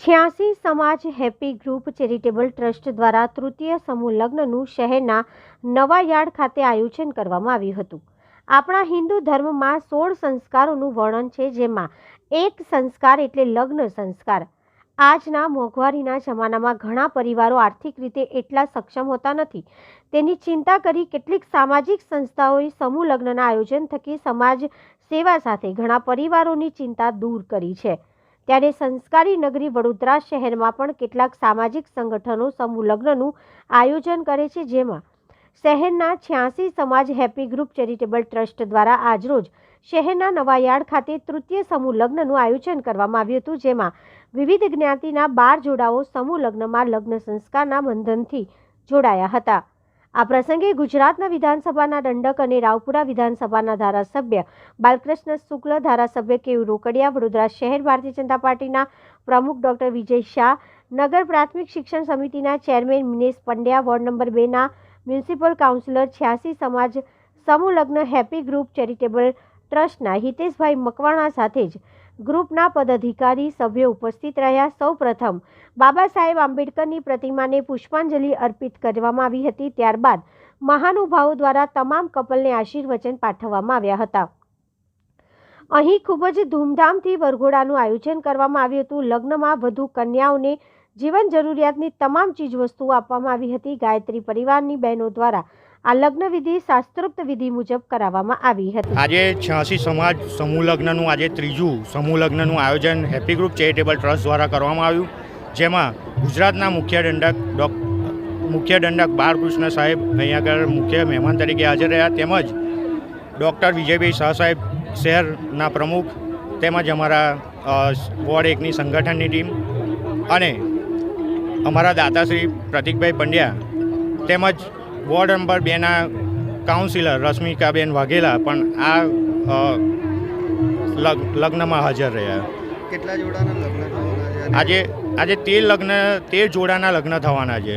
છ્યાસી સમાજ happy group charitable trust દ્વારા તૃતીય સમૂહ લગ્નનું શહેરના નવા યાર્ડ ખાતે આયોજન કરવામાં આવ્યું હતું. આપણા હિન્દુ ધર્મમાં સોળ સંસ્કારોનું વર્ણન છે, જેમાં એક સંસ્કાર એટલે લગ્ન સંસ્કાર. આજના મોંઘવારીના જમાનામાં ઘણા પરિવારો આર્થિક રીતે એટલા સક્ષમ હોતા નથી. તેની ચિંતા કરી કેટલીક સામાજિક સંસ્થાઓએ સમૂહ લગ્નના આયોજન થકી સમાજ સેવા સાથે ઘણા પરિવારોની ચિંતા દૂર કરી છે. ત્યારે સંસ્કારી નગરી વડોદરા શહેરમાં પણ કેટલાક સામાજિક સંગઠનો સમૂહ લગ્નનું આયોજન કરે છે, જેમાં શહેરના છ્યાસી સમાજ હેપી ગ્રુપ ચેરિટેબલ ટ્રસ્ટ દ્વારા આજરોજ શહેરના નવાયાર્ડ ખાતે તૃતીય સમૂહ લગ્નનું આયોજન કરવામાં આવ્યું હતું, જેમાં વિવિધ જ્ઞાતિના બાર જોડાઓ સમૂહ લગ્નમાં લગ્ન સંસ્કારના બંધનથી જોડાયા હતા. આ પ્રસંગે ગુજરાતના વિધાનસભાના દંડક અને રાવપુરા વિધાનસભાના ધારાસભ્ય બાલકૃષ્ણ શુક્લ, ધારાસભ્ય કેયુ રોકડિયા, વડોદરા શહેર ભારતીય જનતા પાર્ટીના પ્રમુખ ડોક્ટર વિજય શાહ, નગર પ્રાથમિક શિક્ષણ સમિતિના chairman Minesh Pandya, ward number બેના મ્યુનિસિપલ કાઉન્સિલર છ્યાસી સમાજ સમૂહ લગ્ન હેપી ગ્રુપ ચેરિટેબલ ટ્રસ્ટના હિતેશભાઈ મકવાણા સાથે જ ગ્રુપના પદાધિકારી સભ્યો ઉપસ્થિત રહ્યા. સૌ પ્રથમ બાબા સાહેબ આંબેડકરની પ્રતિમાને પુષ્પાંજલિ અર્પિત કરવામાં આવી હતી. ત્યારબાદ મહાનુભાવો દ્વારા તમામ કપલને આશીર્વચન પાઠવવામાં આવ્યા હતા. અહીં ખૂબ જ ધૂમધામથી વરઘોડાનું આયોજન કરવામાં આવ્યું હતું. લગ્નમાં વધુ કન્યાઓને જીવન જરૂરિયાતની તમામ ચીજવસ્તુઓ આપવામાં આવી હતી. ગાયત્રી પરિવારની બહેનો દ્વારા આ લગ્ન વિધિ શાસ્ત્રોક્ત વિધિ મુજબ કરાવવામાં આવી હતી. આજે છ્યાસી સમાજ સમૂહ લગ્નનું આજે ત્રીજું સમૂહ લગ્નનું આયોજન હેપી ગ્રુપ ચેરિટેબલ ટ્રસ્ટ દ્વારા કરવામાં આવ્યું. જેમાં ગુજરાતના મુખ્ય દંડક ડોક, મુખ્ય દંડક બાળકૃષ્ણ સાહેબ અહીંયા આગળ મુખ્ય મહેમાન તરીકે હાજર રહ્યા. તેમજ ડૉક્ટર વિજયભાઈ શાહ સાહેબ શહેરના પ્રમુખ તેમજ અમારા વોર્ડ એકની સંગઠનની ટીમ અને અમારા દાતાશ્રી પ્રતિકભાઈ પંડ્યા તેમજ વોર્ડ નંબર બેના કાઉન્સિલર રશ્મિકાબેન વાઘેલા પણ આ લગ- લગ્નમાં હાજર રહ્યા. કેટલા જોડાના લગ્ન આજે આજે તેર લગ્ન તેર જોડાના લગ્ન થવાના છે.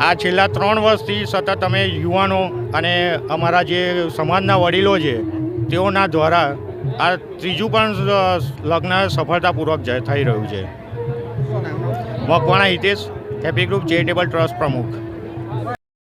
આ છેલ્લા ત્રણ વર્ષથી સતત અમે યુવાનો અને અમારા જે સમાજના વડીલો છે તેઓના દ્વારા આ ત્રીજું પણ લગ્ન સફળતાપૂર્વક થઈ રહ્યું છે. Makwana Hitesh happy group charitable trust પ્રમુખ.